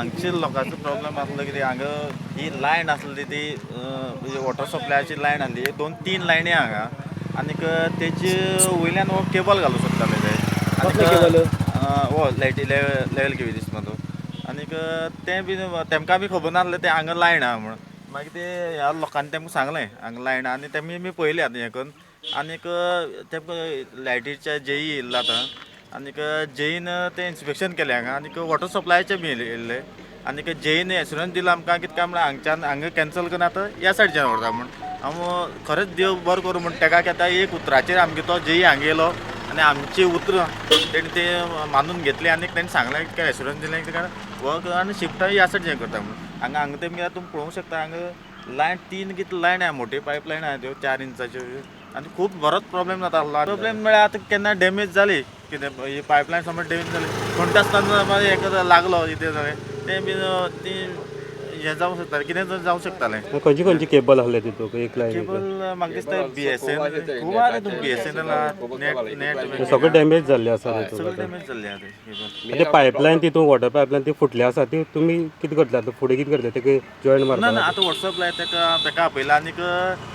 Actually लोकांचो problem आसलो कितें हांगा ही लायन आसली ती वॉटर सप्लायाची लायन आसली दोन तीन लायनी हांगा आनीक तेची वयल्यान हो केबल घालूंक सोदताले ते? हो लायटी लेवल केवी दिसता तो. आनीक तें बी तेमकां बी खबर नासलें तें हांगा लायन आहा म्हण मागीर ते ह्या लोकांनी तेमकां सांगलें हांगा लायन आनी तेमी बी पळयली आतां हें करून. आनीक तेमकां लायटीच्या जेई येयल्लो आतां. आनीक जेईन तें इन्स्पेक्शन केलें हांगा. आनीक वॉटर सप्लायचे बी येयल्ले आनीक जेईन एश्युरन्स दिलो आमकां. कितें काय म्हणल्यार हांगच्यान हांगा कॅन्सल करनात आतां ह्या सायडीच्यान व्हरता म्हण. हांव खरेंच देव बरो करूं म्हण. तेका आतां एक उतराचेर आमगे तो जेई हांगा येयलो आनी आमची उतरां. तेणी ते मानून घेतली आनी तेणी सांगलें की एश्युरन्स दिलें की काय. वर्क आनी शिफ्ट ह्या सायडीच्यान करता म्हण. हांगा हांगा तेमी तुमी पळोवंक शकता. हांगा लायन तीन कितें लायन आहा मोठी? पायप लायन आहा त्यो. चार इंचाच्यो आनी खूब बरोच प्रॉब्लेम जाता आसलो प्रॉब्लेम म्हळ्यार आतां केन्ना डॅमेज जाली कितें ही पायपलायन समज डॅमेज जाली कोणत्या आसतना समज हेका लागलो कितें जालें तें बी ती हें जावंक शकतालें कितें तरी जावंक शकतालें? खंयची खंयची केबल आहले तितूक एक लायन केबल म्हाका दिसता बी एस एन खूब आहा तितून B S N L net net सगळें डॅमेज जाल्ले आसा तितूक सगळें डॅमेज जाल्लें आहा केबल ते पायपलायन तितून वॉटर पायपलायन ती फुटली आसा ती तुमी कितें करतले आतां फुडें कितें करतले तेका जॉयन ना ना मारता आतां वॉट्सअप लाय तेका तेका आपयला आनीक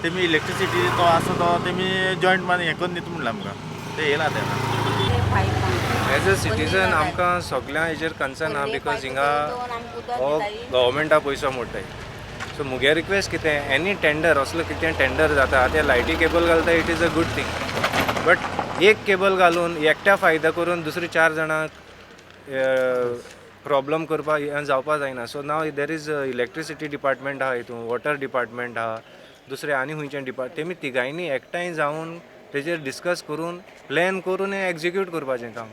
तेमी इलेक्ट्रिसिटी तो आसा तो तेमी जॉयंट मान हें करून दिता म्हणलें आमकां ते येयला तेन्ना एज अ सिटीजन आमकां सगळ्यां हेजेर कन्सर्न आहा बिकॉज हिंगा हो गव्हर्मेंटा पयसो मोडटाय. सो मुगे रिक्वेस्ट कितें एनी टेंडर असलो कितें टेंडर जाता ते लायटी केबल घालता it is a good thing but एक केबल घालून एकट्या फायदा करून दुसरी चार जाणांक प्रॉब्लम करपाक हें जावपा जायना. So now there is electricity department आहा हितून वॉटर डिपार्टमेंट आहा दुसरे आनी खंयचें डिपार्ट तेमी तिगांयनी एकठांय जावन तेजेर डिस्कस करून प्लॅन करून हें एग्जिक्यूट करपाचें काम.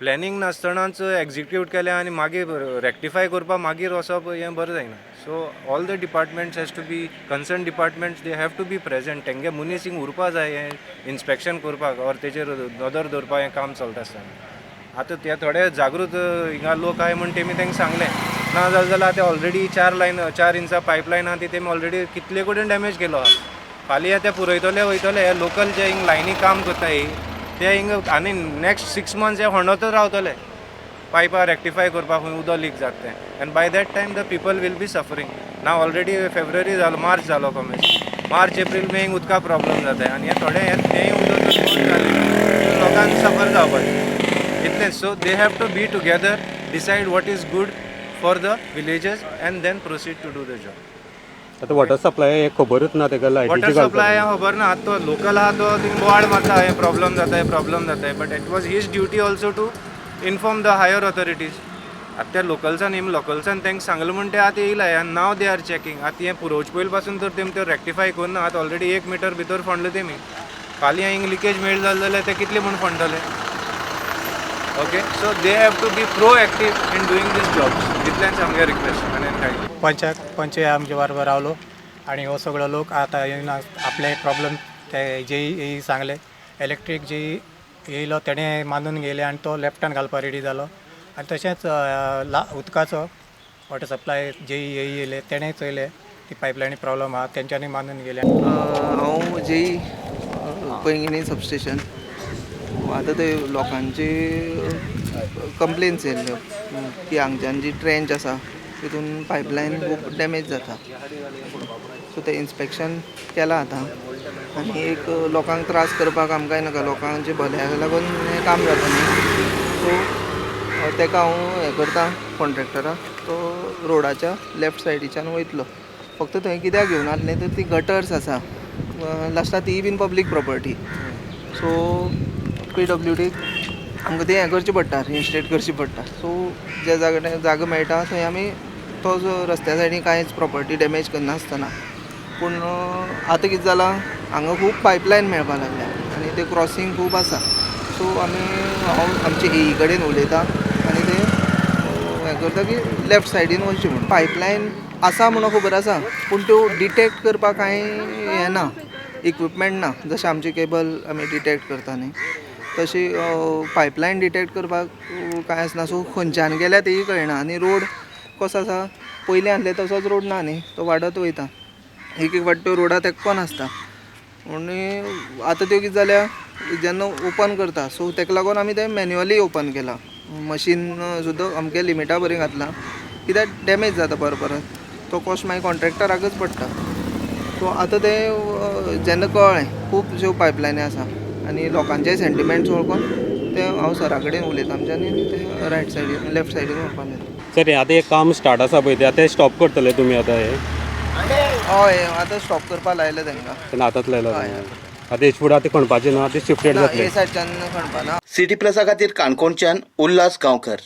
प्लॅनिंग नासतनाच एग्जिक्यूट केलें आनी मागीर रेक्टिफाय करपाक मागीर वचप हें बरें जायना so all the departments has to be concern departments they have to be present तेंगे मनीस हिंग उरपा जाय हें इन्स्पेक्शन करपाक ऑर तेजेर नदर दवरपाक हें काम चलता आसतना आतां ते थोडे जागृत हिंगा लोक आहाय म्हण तेमी तेंकां सांगलें. ना जालें जाल्यार आतां ऑलरेडी चार लायन चार इंचा पायपलायन आहा ती तेमी ऑलरेडी कितले कडेन डॅमेज केलो. आहा फाल्यां ते पुरयतले वयतले हे लोकल जे हिंग लायनी काम करताय ते हिंगा आनी नेक्स्ट सिक्स मंथ्स हे होंडोतच रावतले. पायपा रेक्टिफाय करपाक खंय उदक लीक जाता तें आनी by that time the people will be suffering ना ऑलरेडी फेब्रुवारी जालो मार्च जालो कमी मार्च एप्रील मे उदका प्रॉब्लम जाता आनी हे थोडे हे तेंय उदक लोकांक सफर जावपाचें इतलें so they have to be together decide what is good for the villages and then proceed to do the job आतां वॉटर सप्लाय हे खबरूच ना तेका वॉटर लायटीची सप्लाय घालता खबर ना. आतां तो लोकल आहा तो थिंग मारता हे प्रॉब्लम जाता हे प्रॉब्लम जाता है but it was his duty also to inform the higher authorities आतां त्या लोकल्सान हिम लोकल्सान तांकां सांगलें म्हण ते आतां येयला आनी नाव दे आर चॅकिंग आतां हें पुरोवचे पयलीं पासून तर तेमी तो रेक्टिफाय करना आतां ऑलरेडी एक मिटर भितर फोंडले तेमी फाल्यां हिंग लिकेज मेळ जालें जाल्यार ते कितले म्हूण फोंडटले okay so they have to be proactive in doing this jobs इतल्याच आमगे रिक्वेस्ट आनी कांय पंच पंच आमच्या बरोबर रावलो आणि हो सगळो लोक आता येऊन आपले प्रॉब्लेम ते जे सांगले. इलेक्ट्रीक जे येयलो तेणें मानून गेले आनी तो लेफ्टान घालपाक रेडी जालो आनी तशेंच ला उदकाचो वॉटर सप्लाय जे येयले तेणें चयले ती पायपलायनी प्रॉब्लम आहा तेंच्यांनी मानून गेले. हांव जे पैंगिणी सबस्टेशन आतां ते लोकांची कंप्लेन्स येयल्ल्यो की हांगच्यान जी ट्रेंच आसा तितून पायपलायन खूब डॅमेज जाता सो तें इन्स्पेक्शन केलां आतां. आनी एक लोकांक त्रास करपाक आमकांय नाका. लोकांचे भल्याक लागून हें काम जाता न्ही. सो तेका हांव हें करतां कॉन्ट्रेक्टराक तो रोडाच्या लेफ्ट सायडीच्यान वयतलो. फक्त थंय कित्याक घेवन आसलें तर ती गटर्स आसा. लास्टाक ती been public property so P W डीक आमकां तें हें करचें पडटा रिइन्स्टेट करचें पडटा. सो जे जागे जागो मेळटा थंय आमी तो जो रस्त्या सायडीन कांयच प्रॉपर्टी डॅमेज करनासतना पूण आतां कितें जालां हांगा खूब पायपलायन मेळपाक लागल्या. आनी तें क्रॉसींग खूब आसा सो आमी हांव आमचे एई कडेन उलयतां आनी ते हें करता की लेफ्ट सायडीन वचचें म्हणून. पायपलायन आसा म्हणून खबर आसा पूण त्यो डिटेक्ट करपाक कांय हें ना इक्विपमेंट ना. जशें आमचे केबल आमी डिटेक्ट करता न्ही तशी पायपलायन डिटेक्ट करपाक कांय आसना सो खंयच्यान गेल्या तेही कळना. आनी रोड कसो आसा पयलीं आसले तसोच रोड ना न्ही तो वाडत वयता. एक एक वाट त्यो रोडाक तेक्कोन आसता आनी आतां त्यो कितें जाल्या जेन्ना ओपन करता सो तेका लागून आमी तें मॅन्युअली ओपन केलां. मशीन सुद्दां अमके लिमिटा बरें घातलां. कित्याक डॅमेज जाता परत परत तो कॉस्ट मागीर कॉन्ट्रॅक्टराकच पडटा. सो आतां ते जेन्ना कळ्ळें खूब ज्यो पायपलायनी आसा आनी लोकांचे सेंटिमेंट्स वळखून ते हांव सरा कडेन उलयतां. आमच्यानी ते रायट सायडीन लेफ्ट सायडीन व्हरपाक सर हे आतां एक काम स्टार्ट आसा पळय ते आतां स्टॉप करतले तुमी आतां हे. हय आतां स्टॉप करपाक लायले तांकां तेन्ना आतांच लायला आतां हेचे फुडें आतां खणपाचें न्हू आतां शिफ्टेड ना जातले. हे सिटी प्लसा खातीर काणकोणच्यान उल्हास गांवकर.